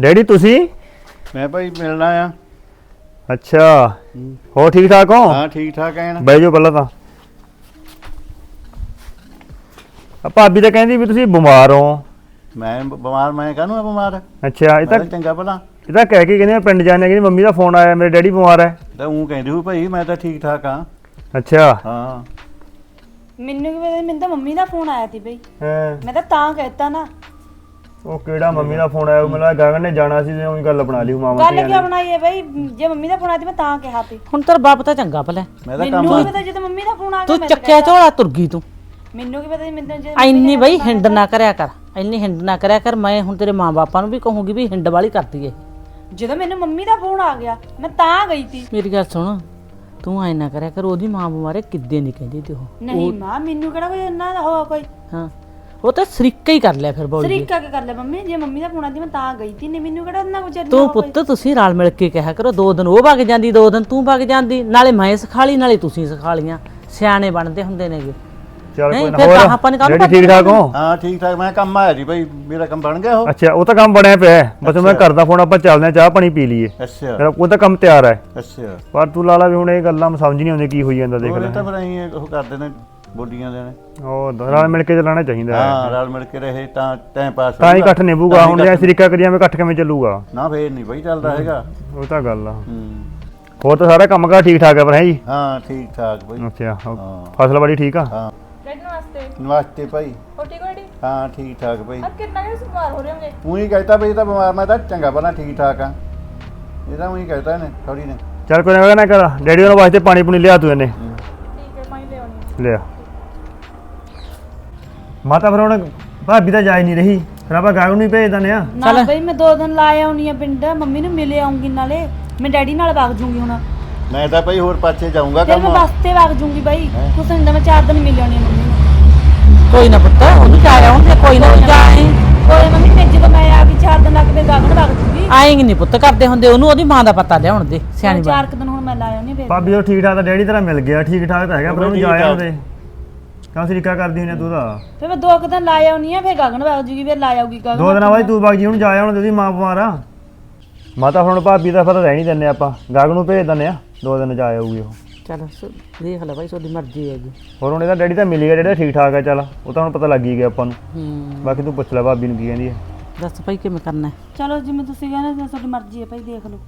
Daddy ਤੁਸੀਂ? ਮੈਂ ਭਾਈ ਮਿਲਣਾ ਆ। ਅੱਛਾ। ਹੋ। ਠੀਕ ਠਾਕ ਹੋ? ਹਾਂ ਠੀਕ ਠਾਕ ਐਨ ਬਹਿ ਜਾਓ ਪਹਿਲਾਂ ਤਾਂ। ਆ ਭਾਬੀ ਤਾਂ ਕਹਿੰਦੀ ਵੀ ਤੁਸੀਂ ਬਿਮਾਰ ਹੋ। ਮੈਂ ਬਿਮਾਰ ਮੈਂ ਕਾਹਨੂੰ ਆ ਬਿਮਾਰ? ਅੱਛਾ ਇਹ ਤਾਂ ਮੈਂ ਚੰਗਾ ਭਲਾ। ਇਹ ਤਾਂ ਕਹਿ ਕੇ ਕਹਿੰਦੇ ਪਿੰਡ ਜਾਣੇ ਕਿ ਮੰਮੀ ਦਾ ਫੋਨ ਆਇਆ ਮੇਰੇ ਡੈਡੀ ਬਿਮਾਰ ਹੈ ਤਾਂ ਉਹ ਕਹਿੰਦੀ ਹੋ ਭਾਈ ਮੈਂ ਤਾਂ ਠੀਕ ਠਾਕ ਆ। ਅੱਛਾ। ਹਾਂ। ਮੈਨੂੰ ਕੀ ਮੈਨੂੰ ਤਾਂ ਮੰਮੀ ਦਾ ਫੋਨ ਆਇਆ ਸੀ ਬਈ। ਹਾਂ। ਮੈਂ ਤਾਂ ਤਾਂ ਕਹਿਤਾ ਨਾ। ਉਹ ਕਿਹੜਾ ਮੰਮੀ ਦਾ ਫੋਨ ਆਇਆ ਉਹ ਮੈਨੂੰ ਲੱਗਾ ਗਗਨ ਨੇ ਜਾਣਾ ਸੀ ਤੇ ਉਹੀ ਗੱਲ ਬਣਾ ਲਈ ਮਾਮਾ ਗੱਲ ਕਿਉਂ ਬਣਾਈ ਹੈ ਬਈ? ਜੇ ਮੰਮੀ ਦਾ ਫੋਨ ਆਇਆ ਸੀ ਮੈਂ ਤਾਂ ਕਿਹਾ ਸੀ। ਹੁਣ ਤੇਰਾ ਬਾਪ ਤਾਂ ਚੰਗਾ ਭਲਾ ਮੈਂ ਤਾਂ ਮੈਨੂੰ ਕੰਮ ਕੀ ਪਤਾ ਜਦੋਂ ਮੰਮੀ ਦਾ ਫੋਨ ਆ ਗਿਆ ਤੂੰ ਮੈਂ ਤਾਂ ਚੱਕਿਆ ਝੋਲਾ ਤੁਰ ਗਈ ਤੂੰ। ਕਹਿ- ਮੈਨੂੰ ਕੀ ਪਤਾ ਜੀ ਮੈਨੂੰ ਜੇ ਐਨੀ ਬਈ ਹਿੰਡ ਨਾ ਕਰਿਆ ਕਰ ਐਨੀ ਹਿੰਡ ਨਾ ਕਰਿਆ ਕਰ ਮੈਂ ਹੁਣ ਤੇਰੇ ਮਾਂ-ਬਾਪਾਂ ਨੂੰ ਵੀ ਕਹੂੰਗੀ ਵੀ ਹਿੰਡ ਵਾਲੀ ਕਰਦੀ ਏ। ਜਦੋਂ ਮੈਨੂੰ ਮੰਮੀ ਦਾ ਫੋਨ ਆ ਗਿਆ ਮੈਂ ਤਾਂ ਗਈ ਸੀ। ਮੇਰੀ ਗੱਲ ਸੁਣ ਤੂੰ ਐ ਨਾ ਕਰਿਆ ਕਰ ਉਹਦੀ ਮਾਂ ਬਿਮਾਰੇ ਕਿੱਦੇ ਨਹੀਂ ਕਹਿੰਦੀ ਤੇ ਉਹ? ਨਹੀਂ ਮਾਂ ਮੈਨੂੰ ਕਿਹੜਾ ਕੋਈ ਇੰਨਾ ਹੋਆ ਕੋਈ? ਹਾਂ। ਉਹ ਤਾਂ ਸਰੀਕਾ ਹੀ ਕਰ ਲਿਆ ਫਿਰ ਬੋਲ ਤਰੀਕਾ ਕੀ ਕਰ ਲਿਆ ਮੰਮੀ? ਜੇ ਮੰਮੀ ਦਾ ਫੋਨ ਆ ਸੀ ਮੈਂ ਤਾਂ ਗਈ ਸੀ ਨਹੀਂ ਮੈਨੂੰ ਕਿਹੜਾ ਇੰਨਾ ਕੁਝ ਤੂੰ ਪੁੱਤ ਤੁਸੀਂ ਰਲ ਮਿਲ ਕੇ ਕਿਹਾ ਕਰੋ ਦੋ ਦਿਨ ਉਹ ਵਗ ਜਾਂਦੀ ਦੋ ਦਿਨ ਤੂੰ ਵਗ ਜਾਂਦੀ ਨਾਲੇ ਮੈਂ ਸਿਖਾ ਲਈ ਨਾਲੇ ਤੁਸੀਂ ਸਿਖਾ ਲੀਆਂ ਸਿਆਣੇ ਬਣਦੇ ਹੁੰਦੇ ਨੇਗੇ। ਚੱਲ ਨਹੀਂ, ਕੋਈ ਨਾ ਫਿਰ ਤਾਂ ਹੋਰ ਆਪਾਂ ਨੇ ਕਾਹਨੂੰ ਡੈਡੀ ਠੀਕ ਠਾਕ ਹੋ? ਹਾਂ ਠੀਕ ਠਾਕ ਮੈਂ ਕੰਮ ਆਇਆ ਜੀ ਭਾਈ ਮੇਰਾ ਕੰਮ ਬਣ ਗਿਆ ਉਹ। ਅੱਛਾ ਉਹ ਤਾਂ ਕੰਮ ਬਣਿਆ ਪਿਆ ਹੈ। ਬਸ ਮੈਂ ਕਰਦਾ ਫੋਨ ਆਪਾਂ ਚੱਲਦੇ ਹਾਂ ਚਾਹ ਪਾਣੀ ਪੀ ਲਈਏ। ਅੱਛਾ। ਮੇਰਾ ਉਹ ਤਾਂ ਕੰਮ ਤਿਆਰ ਹੈ। ਅੱਛਾ। ਪਰ ਤੂੰ ਲਾਲਾ ਵੀ ਹੁਣ ਇਹ ਗੱਲਾਂ ਮੈਂ ਸਮਝ ਨਹੀਂ ਆਉਂਦੀ ਕੀ ਹੋਈ ਜਾਂਦਾ ਦੇਖ ਉਹ ਲੈ। ਤਾਂ ਫਿਰ ਅਸੀਂ ਉਹ ਕਰਦੇ ਨੇ ਬੋਲੀਆਂ ਦੇ ਨੇ। ਉਹ ਨਾਲ ਮਿਲ ਕੇ ਚੱਲਣਾ ਚਾਹੀਦਾ ਹੈ। ਹਾਂ ਰਲ ਮਿਲ ਕੇ ਰਹੇ ਤਾਂ ਟਾਈਮ ਪਾਸ ਤਾਂ ਹੀ ਹੋਊਗਾ। ਇਕੱਠ ਨਿਭੂਗਾ। ਤਾਂ ਹੀ ਹੁਣ ਜੇ ਇਕੱਠ- ਸ਼ਰੀਕਾ ਕਰੀਆਂ ਮੈਂ ਇਕੱਠ ਕਿਵੇਂ ਚੱਲੂਗਾ? ਨਾ ਫੇਰ ਨਹੀਂ ਭਾਈ ਚੱਲਦਾ ਹੈਗਾ। ਉਹ ਤਾਂ ਗੱਲ ਆ। ਹੂੰ। ਹੋਰ ਤਾਂ ਸਾਰਾ ਕੰਮ ਕਾਰ ਠੀਕ ਠਾਕ ਹੈ ਪਰ ਹੈ ਜੀ? ਹਾਂ ਠੀਕ ਠਾਕ ਭਾਈ ਅੱਛਾ ਉਹ ਹਾਂ। ਫਸਲ ਬੜੀ ਠੀਕ ਆ? ਹਾਂ। ਡੈਡੀ ਨਮਸਤੇ। ਨਮਸਤੇ ਭਾਈ। ਹੋ ਠੀਕ ਹੋ ਡੈਡੀ ਹਾਂ ਠੀਕ ਠਾਕ ਭਾਈ ਕਿੰਨਾ ਕਿ ਬਿਮਾਰ ਹੋ ਰਹੇ ਹੋਗੇ ਤੂੰ ਹੀ ਕਹਿਤਾ ਬਈ ਇਹ ਤਾਂ ਬਿਮਾਰ ਮੈਂ ਤਾਂ ਚੰਗਾ ਭਲਾ ਠੀਕ ਠਾਕ ਆ। ਇਹ ਤਾਂ ਉਹੀ ਕਹਿਤਾ ਇਹਨੇ ਥੋੜੀ ਨੇ। ਚੱਲ ਕੋਈ ਨਾ ਨਾ ਕਰ। ਡੈਡੀ ਉਹਨਾਂ ਵਾਸਤੇ ਪਾਣੀ ਪੂਣੀ ਲਿਆ ਤੂੰ ਇਹਨੇ। ਠੀਕ ਹੈ ਪਾਣੀ ਲਿਆਉਣੀ ਲਿਆ। ਮਾਤਾ ਫਿਰ ਹੁਣ ਭਾਬੀ ਤਾਂ ਜਾ ਹੀ ਨਹੀਂ ਰਹੀ ਫਿਰ ਆਪਾਂ ਗਾਗੂ ਨੂੰ ਹੀ ਭੇਜ ਦਿੰਦੇ ਆ ਨਾ ਬਈ ਮੈਂ ਦੋ ਦਿਨ ਲਾ ਆਉਣੀ ਆ ਪਿੰਡ ਮੰਮੀ ਨੂੰ ਮਿਲ ਆਉਂਗੀ ਨਾਲੇ ਮੈਂ ਡੈਡੀ ਨਾਲ ਵਗ ਜੂੰਗੀ ਹੁਣ। ਮੈਂ ਤਾਂ ਭਾਈ ਹੋਰ ਪਾਸੇ ਜਾਊਂਗਾ ਫਿਰ ਮੈਂ ਕੰਮ। ਬੱਸ ਤੇ ਵਗ ਜੂੰਗੀ ਬਾਈ ਕੁਛ ਨਹੀਂ ਮੈਂ ਚਾਰ ਦਿਨ ਮਿਲ ਆਉਣੀ ਆ ਮੰਮੀ ਨੂੰ। ਕੋਈ ਨਾ ਪੁੱਤ ਉਹਨੂੰ ਜਾ ਆਉਣਗੇ ਕੋਈ ਨਾ ਤੂੰ ਜਾ ਆਈ। ਕੋਈ ਮੰਮੀ ਮੈਂ ਜਦੋਂ ਮੈਂ ਆ ਗਈ ਚਾਰ ਦਿਨ ਲੱਗ ਪਏ ਗਾਗਣ ਵਗ ਜੂੰਗੀ। ਆਏਂਗੇ ਨਹੀਂ ਪੁੱਤ ਕਰਦੇ ਹੁੰਦੇ ਉਹਨੂੰ ਉਹਦੀ ਮਾਂ ਦਾ ਪਤਾ ਲਿਆਉਣ ਦੇ ਸਿਆਣੀ ਬਣ ਚਾਰ ਕੁ ਦਿਨ ਹੁਣ ਮੈਂ ਲਾ ਆਉਣੀ ਫਿਰ। ਭਾਬੀ ਉਹ ਠੀਕ ਠਾਕ ਤਾਂ ਡੈਡੀ ਤੇਰਾ ਮਿਲ ਗਿਆ ਠੀਕ ਠਾਕ ਤਾਂ ਹੈਗਾ ਪਰ ਉਹਨੂੰ ਜਾ। ਆਉਂਦੇ ਕਾਂ ਸ਼ਰੀਕਾ ਕਰਦੀ ਆ ਤੂੰ ਤਾਂ? ਫਿਰ ਮੈਂ ਦੋ ਕੁ ਦਿਨ ਲਾ ਆਉਣੀ ਆ ਫਿਰ ਗਾਗਣ ਵਗ ਜੂਗੀ ਫਿਰ ਲਾ ਆਊਗੀ ਗਾਗਣ ਦੋ ਦਿਨਾਂ ਬਾਅਦ ਤੂੰ ਬਾਗ ਜੀ ਹੁਣ ਜਾ ਆਉਣ ਉਹਦੀ ਮਾਂ ਬਿਮਾਰ ਆ। ਮਾਤਾ ਹੁਣ ਭਾਬੀ ਦਾ ਫਿਰ ਰਹਿ ਨਹੀਂ ਦਿੰਦੇ ਆਪਾਂ। ਗਾਗ ਨੂੰ ਭੇਜ ਦਿੰਦੇ ਆ ਦੋ ਦਿਨ ਜਾ ਆਊਗੀ ਉਹ। ਚਲ ਦੇਖ ਲੈ ਭਾਈ ਤੁਹਾਡੀ ਮਰਜ਼ੀ ਹੈਗੀ। ਹੋਰ ਹੁਣ ਇਹਦਾ ਡੈਡੀ ਤਾਂ ਮਿਲ ਗਿਆ ਜਿਹੜਾ ਠੀਕ ਠਾਕ ਆ ਚੱਲ। ਉਹ ਤਾਂ ਹੁਣ ਪਤਾ ਲੱਗ ਹੀ ਗਿਆ ਆਪਾਂ ਨੂੰ। ਹੂੰ। ਬਾਕੀ ਤੂੰ ਪੁੱਛ ਲੈ ਭਾਬੀ ਨੂੰ ਕੀ ਕਹਿੰਦੀ ਹੈ ਦੱਸ ਭਾਈ ਕਿਵੇਂ ਕਰਨਾ ਹੈ? ਚਲੋ ਜਿਵੇਂ ਤੁਸੀਂ ਕਹਿੰਦੇ ਤਾਂ ਤੁਹਾਡੀ ਮਰਜ਼ੀ ਹੈ ਭਾਈ ਦੇਖ ਲਓ।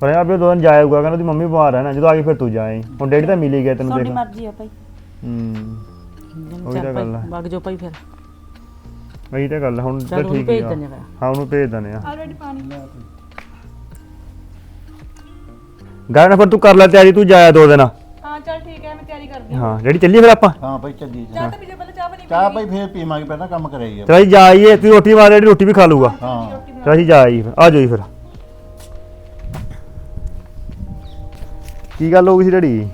ਪਰ ਇਹ ਆ ਵੀ ਉਹ ਦੋ ਦਿਨ ਜਾ ਆਊਗਾ ਕਹਿੰਦਾ ਉਹਦੀ ਮੰਮੀ ਬਿਮਾਰ ਹੈ ਨਾ ਜਦੋਂ ਆ ਗਈ ਫਿਰ ਤੂੰ ਜਾਏ ਹੁਣ ਡੈਡੀ ਤਾਂ ਮਿਲ ਹੀ ਗਿਆ ਤੈਨੂੰ ਤੁਹਾਡੀ ਦੇਖ ਮਰਜ਼ੀ ਹੈ ਭਾਈ। ਹੂੰ। ਉਹੀ ਤਾਂ ਚੱਲ ਗੱਲ ਭਾਈ ਹੈ। ਵਗ ਜਾਓ ਭਾਈ ਫਿਰ। ਉਹੀ ਤਾਂ ਗੱਲ ਹੈ, ਹੁਣ ਤਾਂ ਚੱਲ ਉਹਨੂੰ ਠੀਕ ਭੇਜ ਹੀ ਆ। ਦਿੰਦੇ ਆ ਹਾਂ ਉਹਨੂੰ ਭੇਜ ਦਿੰਦੇ ਆ। ਆਲਰੇਡੀ ਪਾਣੀ। ਗਾਣਾ ਫਿਰ ਤੂੰ ਕਰ ਲੈ ਤਿਆਰੀ ਤੂੰ ਜਾਇਆ ਦੋ ਦਿਨ। ਹਾਂ ਚਲ ਠੀਕ ਹੈ ਮੈਂ ਤਿਆਰੀ ਕਰਦੀ ਹਾਂ। ਜਿਹੜੀ ਚੱਲੀ ਫਿਰ ਆਪਾਂ? ਹਾਂ ਭਾਈ ਚੱਲੀ ਜਾ ਤਾਂ ਪੀਜੇ ਪਹਿਲਾਂ ਚਾਹ ਬਣੀ ਚਾਹ ਭਾਈ ਫੇਰ ਪੀਵਾਂਗੇ ਪਹਿਲਾਂ ਕੰਮ ਕਰਾਈ ਆ। ਚਲ ਅਸੀਂ ਜਾ ਆਈਏ ਤੂੰ ਰੋਟੀ ਮਾਰ ਜਿਹੜੀ ਰੋਟੀ ਵੀ ਖਾ ਲੂਗਾ ਹਾਂ। ਚਲ ਅਸੀਂ ਜਾ ਆਈਏ ਫਿਰ। ਆ ਜਾਓ ਜੀ ਫਿਰ। ਕੀ ਗੱਲ ਹੋ ਗਈ ਸੀ ਡੈਡੀ?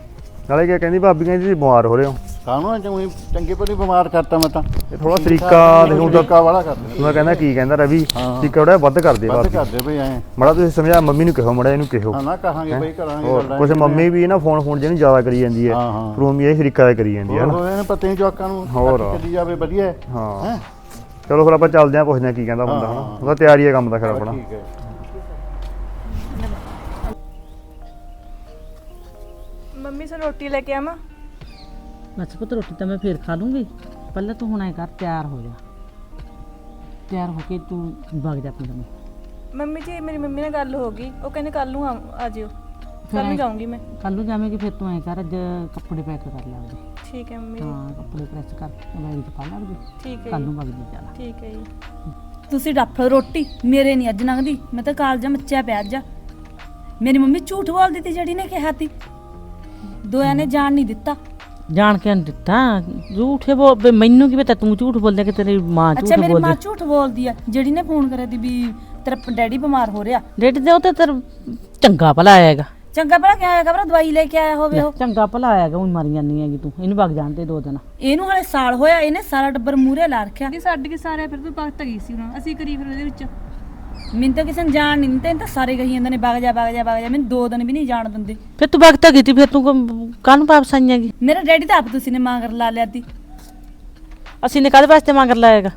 ਨਾਲੇ ਕੀ ਕਹਿੰਦੀ ਭਾਬੀ ਕਹਿੰਦੀ ਤੁਸੀਂ ਬਿਮਾਰ ਹੋ ਰਹੇ ਹੋ। ਕਾਹਨੂੰ ਚੰਗੀ ਚੰਗੇ ਭਲੀ ਬਿਮਾਰ ਕਰਤਾ ਮੈਂ ਤਾਂ। ਇਹ ਥੋੜਾ ਤਰੀਕਾ ਦੇਖੋ ਤਾਂ ਤਰੀਕਾ ਵਾਲਾ ਕਰਦੇ ਮੈਂ ਕਹਿੰਦਾ ਕੀ ਕਹਿੰਦਾ ਰਵੀ ਹਾਂ। ਤਰੀਕਾ ਉਹਦਾ ਵੱਧ ਕਰਦੇ ਵੱਧ ਭਾਬੀ ਕਰਦੇ ਭਈ ਐ। ਮੜਾ ਤੁਸੀਂ ਸਮਝਾ ਮੰਮੀ ਨੂੰ ਕਹੋ ਮੜਾ ਇਹਨੂੰ ਕਹੋ। ਹਾਂ ਨਾ ਕਹਾਂਗੇ ਭਈ ਕਰਾਂਗੇ ਹੋਰ ਗੱਲਾਂ ਕੁਛ ਮੰਮੀ ਵੀ ਨਾ ਫੋਨ ਫੋਨ ਜਿਹਨੂੰ ਜ਼ਿਆਦਾ ਕਰੀ ਜਾਂਦੀ ਹੈ ਹਾਂ ਹਾਂ। ਰੂਮੀ ਇਹ ਸ਼ਰੀਕਾ ਦਾ ਕਰੀ ਜਾਂਦੀ ਹੈ ਨਾ ਹੋਰ ਇਹਨੂੰ ਪਤਾ ਜਵਾਕਾਂ ਨੂੰ ਹੋਰ। ਚੱਲੀ ਜਾਵੇ ਵਧੀਆ ਹੈ। ਹਾਂ। ਹੈਂ? ਚਲੋ ਫਿਰ ਆਪਾਂ ਚੱਲਦੇ ਆਂ ਪੁੱਛਦੇ ਆਂ ਕੀ ਕਹਿੰਦਾ ਬੰਦਾ ਹਾਂ, ਹਨਾ? ਹਾਂ। ਉਹਦਾ ਤਿਆਰੀ ਹੈ ਕੰਮ ਦਾ ਫਿਰ ਆਪਣਾ। ਠੀਕ ਹੈ। ਮੰਮੀ ਸਾਨੂੰ ਰੋਟੀ ਲੈ ਕੇ ਆਵਾਂ? ਅੱਛਾ ਪੁੱਤ ਰੋਟੀ ਤਾਂ ਮੈਂ ਫੇਰ ਖਾ ਲੂੰਗੀ। ਪਹਿਲਾਂ ਤੂੰ ਹੁਣ ਐ ਕਰ ਤਿਆਰ ਹੋ ਜਾ। ਤਿਆਰ ਹੋ ਕੇ ਤੂੰ ਵਗ ਜਾ ਪਿੰਡ ਨੂੰ ਮੰਮੀ ਜੀ ਮੇਰੀ ਮੰਮੀ ਨਾਲ ਗੱਲ ਹੋ ਗਈ। ਉਹ ਕਹਿੰਦੇ ਕੱਲ ਨੂੰ ਆ ਆ ਜਿਓ। ਕੱਲ ਨੂੰ ਜਾਊਂਗੀ ਮੈਂ। ਕੱਲ ਨੂੰ ਜਾਵੇਂਗੀ ਫਿਰ ਤੂੰ ਐ ਕਰ ਅੱਜ ਕੱਪੜੇ ਪੈਕ ਕਰ ਲੈ ਆਪਦੇ। ਠੀਕ ਹੈ ਮੰਮੀ ਜੀ, ਹਾਂ ਕੱਪੜੇ ਪ੍ਰੈਸ ਕਰ ਬੈਗ ਚ ਪਾ ਲਾ ਆਪਦੇ। ਠੀਕ ਹੈ ਕੱਲ ਜੀ। ਨੂੰ ਵਗ ਜੀ ਜਾਣਾ। ਠੀਕ ਹੈ ਜੀ। ਤੁਸੀਂ ਡੱਫ ਰੋਟੀ ਮੇਰੇ ਨਹੀਂ ਅੱਜ ਲੰਘਦੀ। ਮੈਂ ਤਾਂ ਕਾਲਜਾ ਮੱਚਿਆ ਪਿਆ ਅੱਜ। ਮੇਰੀ ਮੰਮੀ ਝੂਠ ਬੋਲਦੀ ਤੀ ਜਿਹੜੀ ਨੇ ਕਿਹਾ ਤੀ। ਦੋਆਂ ਨੇ ਜਾਣ ਨਹੀਂ ਦਿੱਤਾ। ਜਾਣ ਕੇ ਨੀ ਦਿੱਤਾ। ਝੂਠੇ ਵੀ ਮੈਨੂੰ ਕੀ ਪਤਾ ਤੂੰ ਝੂਠ ਬੋਲਦਾ ਕਿ ਤੇਰੀ ਮਾਂ ਅੱਛਾ ਝੂਠ ਮੇਰੀ ਬੋਲਦੀ। ਮਾਂ ਝੂਠ ਬੋਲਦੀ ਆ। ਜਿਹੜੀ ਨੇ ਫੋਨ ਕਰਿਆ ਤੀ ਵੀ ਤੇਰਾ ਡੈਡੀ ਬਿਮਾਰ ਹੋ ਰਿਹਾ। ਡੇਟ ਦੇ ਉਹ ਤੇ ਤੇਰਾ ਚੰਗਾ ਭਲਾ ਆਏਗਾ। ਚੰਗਾ ਭਲਾ ਕਿਹਾ ਆਇਆ ਖਬਰ ਦਵਾਈ ਲੈ ਕੇ ਆਇਆ ਹੋਵੇ ਉਹ। ਚੰਗਾ ਭਲਾ ਆਏਗਾ ਉਹ ਮਰ ਜਾਂਦੀ ਹੈਗੀ ਤੂੰ। ਇਹਨੂੰ ਵਗ ਜਾਣ ਦੇ ਦੋ ਦਿਨ। ਇਹਨੂੰ ਹਲੇ ਸਾਲ ਹੋਇਆ ਇਹਨੇ ਸਾਰਾ ਟੱਬਰ ਮੂਰੇ ਲਾ ਰੱਖਿਆ। ਕਿ ਛੱਡ ਕੇ ਸਾਰੇ ਫਿਰ ਤੂੰ ਵਕਤ ਗਈ ਸੀ ਉਹਨਾਂ ਅਸੀਂ ਕਰੀ ਫਿਰ ਉਹਦੇ ਵਿੱਚ। ਮੈਨੂੰ ਤਾਂ ਕਿਸੇ ਨੇ ਜਾਣ ਨਹੀਂ ਇਹਨੂੰ ਤਾਂ ਸਾਰੇ ਕਹੀ ਜਾਂਦੇ ਨੇ ਵਗ ਜਾ ਵਗ ਜਾ ਵਗ ਜਾ। ਮੈਨੂੰ ਦੋ ਦਿਨ ਵੀ ਨਹੀਂ ਜਾਣ ਦਿੰਦੇ। ਫਿਰ ਤੂੰ ਵਗ ਤਾਂ ਗਈ ਤੀ ਫਿਰ ਤੂੰ ਕਾਹਨੂੰ ਵਾਪਸ ਆਈਆਂਗੀ ਮੇਰਾ ਡੈਡੀ ਤਾਂ ਆਪ ਤੁਸੀਂ ਨੇ ਮਾਂਗਰ ਲਾ ਲਿਆ ਤੀ। ਅਸੀਂ ਨੇ ਕਾਹਦੇ ਵਾਸਤੇ ਮੰਗਰ ਲਾਏਗਾ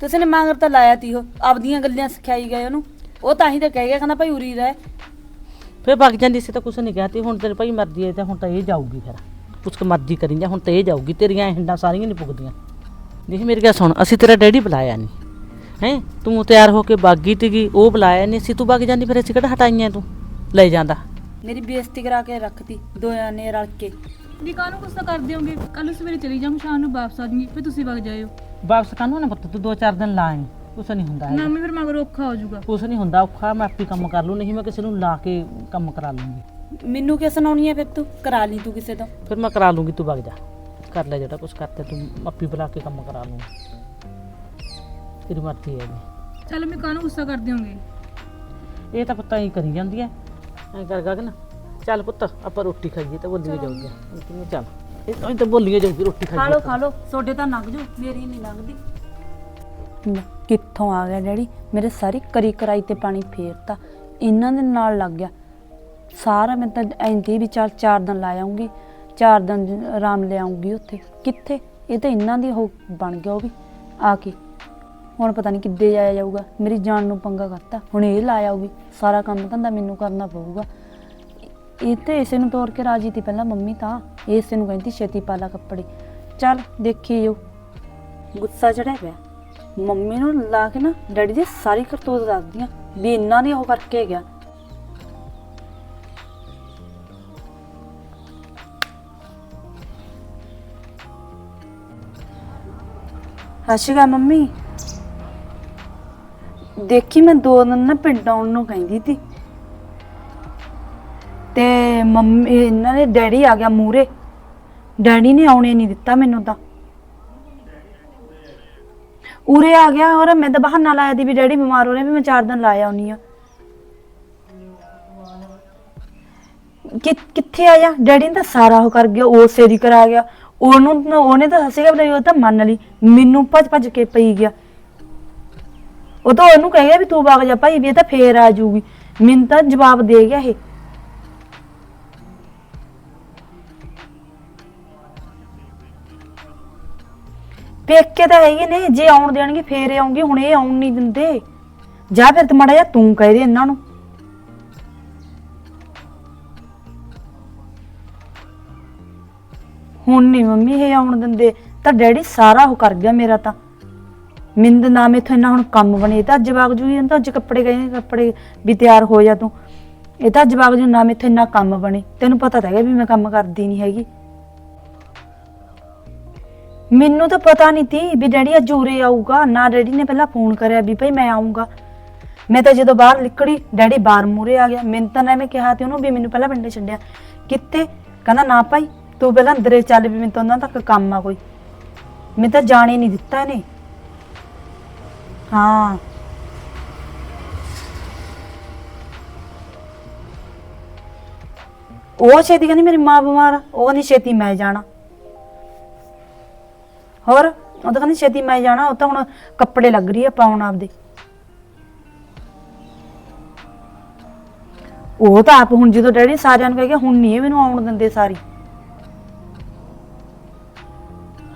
ਤੁਸੀਂ ਨੇ ਮਾਂਗਰ ਤਾਂ ਲਾਇਆ ਤੀ ਉਹ ਆਪਦੀਆਂ ਗੱਲਾਂ ਸਿਖਾਈ ਗਏ ਉਹਨੂੰ। ਉਹ ਤਾਂ ਹੀ ਤਾਂ ਕਹਿ ਗਿਆ ਕਹਿੰਦਾ ਭਾਈ ਉਰੀ ਰਹਿ। ਫਿਰ ਵਗ ਜਾਂਦੀ ਸੀ ਤਾਂ ਕੁਛ ਨਹੀਂ ਕਿਹਾ ਤੇ ਹੁਣ ਤੇਰੇ ਭਾਈ ਮਰਜ਼ੀ ਹੈ ਤਾਂ ਹੁਣ ਤਾਂ ਇਹ ਜਾਊਗੀ ਫਿਰ। ਕੁਛ ਕੁ ਮਰਜ਼ੀ ਕਰੀ ਜਾ ਹੁਣ ਤਾਂ ਇਹ ਜਾਊਗੀ ਤੇਰੀਆਂ ਹਿੰਡਾਂ ਸਾਰੀਆਂ ਨਹੀਂ ਪੁੱਗਦੀਆਂ। ਦੇਖ ਮੇਰੀ ਗੱਲ ਸੁਣ ਅਸੀਂ ਤੇਰਾ ਡੈਡੀ ਬੁਲਾਇਆ ਨਹੀਂ। ਹੈ ਤੂੰ ਤਿਆਰ ਹੋ ਕੇ ਬਾਗੀ ਤੀਗੀ ਉਹ ਬੁਲਾਇਆ ਨਹੀਂ ਸੀ ਤੂੰ ਵਗ ਜਾਂਦੀ ਫਿਰ ਅਸੀਂ ਕਿਹੜਾ ਹਟਾਈਆਂ ਤੂੰ? ਲੈ ਜਾਂਦਾ। ਮੇਰੀ ਬੇਇੱਜ਼ਤੀ ਕਰਾ ਕੇ ਰੱਖਤੀ ਦੋਆਂ ਨੇ ਰਲ ਕੇ। ਦੀ ਕਾਹਨੂੰ ਕੁਛ ਤਾਂ ਕਰ ਦਿਓਗੇ ਕੱਲ ਨੂੰ ਸਵੇਰੇ ਚਲੀ ਜਾਊਂ ਸ਼ਾਮ ਨੂੰ ਵਾਪਸ ਆ ਜਾਊਂਗੀ ਫਿਰ ਤੁਸੀਂ ਵਗ ਜਾਇਓ। ਵਾਪਸ ਕਾਨੂੰ ਨਾ ਪੁੱਤ? ਤੂੰ ਦੋ ਚਾਰ ਦਿਨ ਲਾਏ ਕੁਛ ਨਹੀਂ ਹੁੰਦਾ ਹੈਗਾ। ਮੰਮੀ ਫਿਰ ਮਗਰ ਔਖਾ ਹੋ ਜਾਊਗਾ। ਕੁਛ ਨਹੀਂ ਹੁੰਦਾ ਔਖਾ ਮੈਂ ਆਪੇ ਕੰਮ ਕਰ ਲੂ ਨਹੀਂ ਮੈਂ ਕਿਸੇ ਨੂੰ ਲਾ ਕੇ ਕੰਮ ਕਰਾ ਲੂੰਗੀ ਮੈਨੂੰ ਕਿਸ ਸੁਣਾਉਣੀ ਹੈ ਫਿਰ ਤੂੰ? ਕਰਾ ਲਈ ਤੂੰ ਕਿਸੇ ਤੋਂ। ਫਿਰ ਮੈਂ ਕਰਾ ਲੂੰਗੀ ਤੂੰ ਵਗ ਜਾ। ਕਰ ਲੈ ਜਿਹੜਾ ਕੁਛ ਕਰਤੇ ਤੂੰ ਆਪੇ ਬੁਲਾ ਕੇ ਕੰਮ ਕਰਾ ਲੂੰਗੀ ਤੇਰੀ ਮਰਜ਼ੀ ਹੈ ਜੀ। ਚਲ ਮੈਂ ਕਾਹਨੂੰ ਗੁੱਸਾ ਕਰ ਦਿਓਗੇ ਇਹ ਤਾਂ ਪੁੱਤਾਂ ਹੀ ਕਰੀ ਜਾਂਦੀ ਐ। ਐ ਕਰ ਗਗਨ ਚੱਲ ਪੁੱਤ ਆਪਾਂ ਰੋਟੀ ਖਾਈਏ ਤਾਂ ਬੋਲੀਏ ਜਾਊਗੀ। ਕਿਵੇਂ ਚੱਲ? ਇਹ ਤਾਂ ਬੋਲੀਏ ਜਾਊਗੀ ਰੋਟੀ ਖਾ ਖਾਈਏ ਲੋ ਖਾ ਲੋ ਤੁਹਾਡੇ ਤਾਂ ਲੰਘ ਜੂ ਮੇਰੀ ਨਹੀਂ ਲੰਘਦੀ। ਕਿੱਥੋਂ ਆ ਗਿਆ ਡੈਡੀ? ਮੇਰੇ ਸਾਰੀ ਕਰੀ ਕਰਾਈ ਤੇ ਪਾਣੀ ਫੇਰਤਾ। ਇਹਨਾਂ ਦੇ ਨਾਲ ਲੱਗ ਗਿਆ। ਸਾਰਾ ਮੈਂ ਤਾਂ ਐਂਦੀ ਵੀ ਚੱਲ ਚਾਰ ਦਿਨ ਲਾ ਆਉਂਗੀ ਚਾਰ ਦਿਨ ਆਰਾਮ ਲੈ ਆਉਂਗੀ ਉੱਥੇ। ਕਿੱਥੇ? ਇਹ ਤਾਂ ਇਹਨਾਂ ਦੀ ਉਹ ਬਣ ਗਿਆ ਉਹ ਵੀ। ਆ ਕੇ? ਹੁਣ ਪਤਾ ਨਹੀਂ ਕਿੱਦੇ ਜਾਇਆ ਜਾਊਗਾ। ਮੇਰੀ ਜਾਨ ਨੂੰ ਪੰਗਾ ਕਰਤਾ। ਹੁਣ ਇਹ ਲਾ ਆਊਗੀ ਸਾਰਾ ਕੰਮ ਧੰਦਾ ਮੈਨੂੰ ਕਰਨਾ ਪਊਗਾ। ਇਹ ਤੇ ਇਸੇ ਨੂੰ ਤੋਰ ਕੇ ਰਾਜੀ ਤੀ ਪਹਿਲਾਂ ਮੰਮੀ ਤਾਂ। ਇਸੇ ਨੂੰ ਕਹਿੰਦੀ ਛੇਤੀ ਪਾਲਾ ਕੱਪੜੇ। ਚੱਲ ਦੇਖੀ ਜੋ ਗੁੱਸਾ ਚੜਿਆ ਪਿਆ। ਮੰਮੀ ਨੂੰ ਲਾ ਕੇ ਨਾ ਡੈਡੀ ਦੀ ਸਾਰੀ ਕਰਤੂਤ ਦੱਸਦੀਆਂ ਵੀ ਇਹਨਾਂ ਨੇ ਉਹ ਕਰਕੇ ਗਿਆ। ਹਸ਼ਗਾ ਮੰਮੀ। ਦੇਖੀ ਮੈਂ ਦੋ ਦਿਨ ਨਾ ਪਿੰਡ ਆਉਣ ਨੂੰ ਕਹਿੰਦੀ ਤੀ ਤੇ ਮੰਮੀ, ਇਹਨਾਂ ਦੇ ਡੈਡੀ ਆ ਗਿਆ ਮੂਰੇ ਡੈਡੀ ਨੇ ਆਉਣੇ ਨਹੀਂ ਦਿੱਤਾ ਮੈਨੂੰ ਤਾਂ। ਉਰੇ ਆ ਗਿਆ ਔਰ ਮੈਂ ਤਾਂ ਬਹਾਨਾ ਲਾਇਆ ਦੀ ਵੀ ਡੈਡੀ ਬਿਮਾਰ ਹੋ ਰਹੇ, ਵੀ ਮੈਂ ਚਾਰ ਦਿਨ ਲਾਇਆ ਆਉਣੀ ਆ। ਕਿ, ਕਿੱਥੇ ਆਇਆ? ਡੈਡੀ ਨੇ ਤਾਂ ਸਾਰਾ ਉਹ ਕਰ ਗਿਆ ਉਹ ਸੇਰੀ ਕਰਾ ਗਿਆ। ਉਹਨੂੰ ਉਹਨੇ ਤਾਂ ਹੱਸੇਗਾ ਬਈ ਉਹ ਤਾਂ ਮੰਨ ਲਈ। ਮੈਨੂੰ ਭੱਜ ਭੱਜ ਕੇ ਪਈ ਗਿਆ। ਉਹ ਤਾਂ ਉਹਨੂੰ ਕਹੇਗਾ ਵੀ ਤੂੰ ਵਗ ਜਾ ਭਾਈ, ਵੀ ਇਹ ਤਾਂ ਫੇਰ ਆ ਜਾਊਗੀ। ਮੈਨੂੰ ਤਾਂ ਜਵਾਬ ਦੇ ਗਿਆ ਇਹ। ਪੇਕੇ ਤਾਂ ਹੈਗੇ ਨੇ, ਜੇ ਆਉਣ ਦੇਣਗੇ ਫੇਰ ਇਹ ਆਉਂਗੇ, ਹੁਣ ਇਹ ਆਉਣ ਨਹੀਂ ਦਿੰਦੇ। ਜਾ ਫਿਰ ਤੇ ਮੜਾ ਜਾ ਤੂੰ ਕਹਿ ਦੇ ਇਹਨਾਂ ਨੂੰ। ਹੁਣ ਨਹੀਂ ਮੰਮੀ ਇਹ ਆਉਣ ਦਿੰਦੇ। ਤਾਂ ਡੈਡੀ ਸਾਰਾ ਉਹ ਕਰ ਗਿਆ ਮੇਰਾ ਤਾਂ। ਮਿੰਦ ਨਾ ਮੇਥੋਂ ਇੰਨਾ ਹੁਣ ਕੰਮ ਬਣੇ। ਇਹ ਤਾਂ ਅੱਜ ਵਗ ਜੂਗੀ ਇਹ ਤਾਂ ਅੱਜ ਕੱਪੜੇ ਗਏ, ਕੱਪੜੇ ਵੀ ਤਿਆਰ ਹੋ ਜਾ ਤੂੰ। ਇਹ ਤਾਂ ਅੱਜ ਵਗ ਜੂ ਨਾ ਮੇਥੋਂ ਇੰਨਾ ਕੰਮ ਬਣੇ। ਤੈਨੂੰ ਪਤਾ ਤਾਂ ਹੈਗਾ ਵੀ ਮੈਂ ਕੰਮ ਕਰਦੀ ਨਹੀਂ ਹੈਗੀ। ਮੈਨੂੰ ਤਾਂ ਪਤਾ ਨਹੀਂ ਤੀ ਵੀ ਡੈਡੀ ਅੱਜ ਉਰੇ ਆਊਗਾ। ਨਾ ਡੈਡੀ ਨੇ ਪਹਿਲਾਂ ਫੋਨ ਕਰਿਆ ਵੀ ਭਾਈ ਮੈਂ ਆਉਂਗਾ ਮੈਂ ਤਾਂ ਜਦੋਂ ਬਾਹਰ ਨਿਕਲੀ, ਡੈਡੀ ਬਾਹਰ ਮੂਰੇ ਆ ਗਿਆ। ਮੈਨੂੰ ਤਾਂ ਨਾ ਮੈਂ ਕਿਹਾ ਤੇ ਉਹਨੂੰ ਵੀ ਮੈਨੂੰ ਪਹਿਲਾਂ ਪਿੰਡੇ ਛੱਡਿਆ। ਕਿੱਥੇ? ਕਹਿੰਦਾ, ਨਾ ਭਾਈ, ਤੂੰ ਪਹਿਲਾਂ ਅੰਦਰੇ ਚੱਲ ਵੀ ਮੈਨੂੰ ਤਾਂ ਉਹਨਾਂ ਤੱਕ ਕੰਮ ਆ ਕੋਈ। ਮੈਂ ਤਾਂ ਜਾਣੇ ਨਹੀਂ ਦਿੱਤਾ ਇਹਨੇ। ਹਾਂ। ਉਹ ਛੇਤੀ ਕਹਿੰਦੀ ਮੇਰੀ ਮਾਂ ਬਿਮਾਰ ਆ। ਉਹ ਕਹਿੰਦੀ ਛੇਤੀ ਮੈਂ ਜਾਣਾ। ਹੋਰ? ਉਹ ਤਾਂ ਕਹਿੰਦੀ ਛੇਤੀ ਮੈਂ ਜਾਣਾ। ਉਹ ਤਾਂ ਹੁਣ ਕੱਪੜੇ ਲੱਗ ਰਹੀ ਆ ਪਾਉਣ ਆਪਦੇ। ਉਹ ਤਾਂ ਆਪ ਹੁਣ ਜਦੋਂ ਡੈਡੀ ਸਾਰਿਆਂ ਨੂੰ ਕਹਿ ਗਿਆ, ਹੁਣ ਨਹੀਂ ਇਹ ਮੈਨੂੰ ਆਉਣ ਦਿੰਦੇ ਸਾਰੀ।